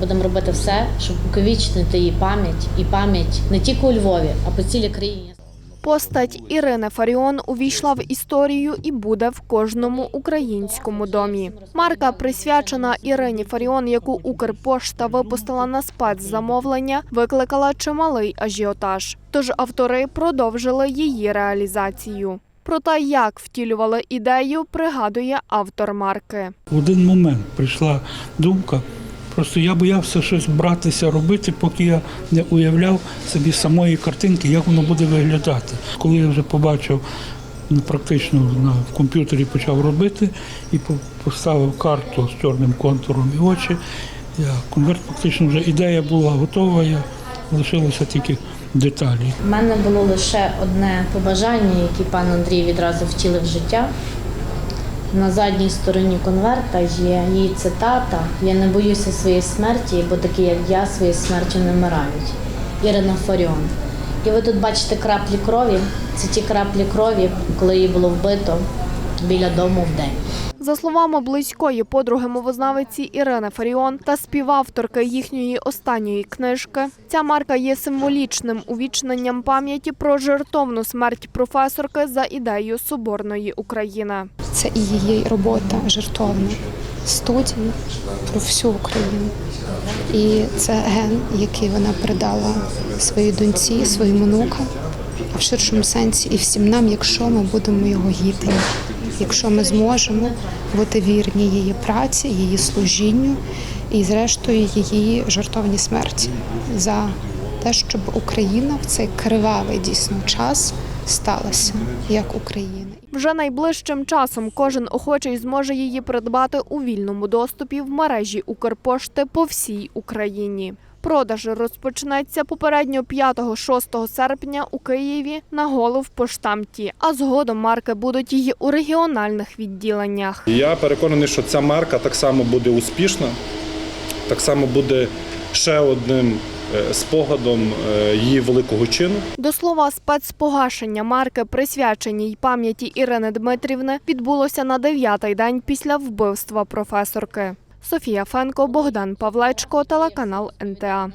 Будемо робити все, щоб увічнити її пам'ять і пам'ять не тільки у Львові, а по цілій країні. Постать Ірини Фаріон увійшла в історію і буде в кожному українському домі. Марка присвячена Ірині Фаріон, яку Укрпошта випустила на спецзамовлення, викликала чималий ажіотаж. Тож автори продовжили її реалізацію. Про те, як втілювали ідею, пригадує автор марки. В один момент прийшла думка. Просто я боявся щось братися робити, поки я не уявляв собі самої картинки, як воно буде виглядати. Коли я вже побачив ну, практично на комп'ютері почав робити і поставив карту з чорним контуром і очі. Я конверт фактично вже ідея була готова, я лишилося тільки деталі. У мене було лише одне побажання, яке пан Андрій відразу втілив в життя. На задній стороні конверта є її цитата Я не боюся своєї смерті, бо такі, як я, своєю смертю не вмирають. Ірина Фаріон. І ви тут бачите краплі крові. Це ті краплі крові, коли її було вбито біля дому в день. За словами близької подруги мовознавиці Ірини Фаріон та співавторки їхньої останньої книжки, ця марка є символічним увічненням пам'яті про жертовну смерть професорки за ідеєю Соборної України. Це і її робота жертовна студії про всю Україну. І це ген, який вона передала своїй доньці, своїм онукам, а в ширшому сенсі і всім нам, якщо ми будемо його гідні, якщо ми зможемо бути вірні її праці, її служінню і, зрештою, її жертовній смерті за те, щоб Україна в цей кривавий дійсно час сталася як Україна. Вже найближчим часом кожен охочий зможе її придбати у вільному доступі в мережі Укрпошти по всій Україні. Продаж розпочнеться попередньо 5-6 серпня у Києві на головпоштамті, а згодом марки будуть її у регіональних відділеннях. Я переконаний, що ця марка так само буде успішна, так само буде ще одним е, спогадом е, її великого чину. До слова, спецпогашення марки, присвяченій пам'яті Ірини Дмитрівни, відбулося на дев'ятий день після вбивства професорки. Софія Фенко, Богдан Павлечко, телеканал НТА.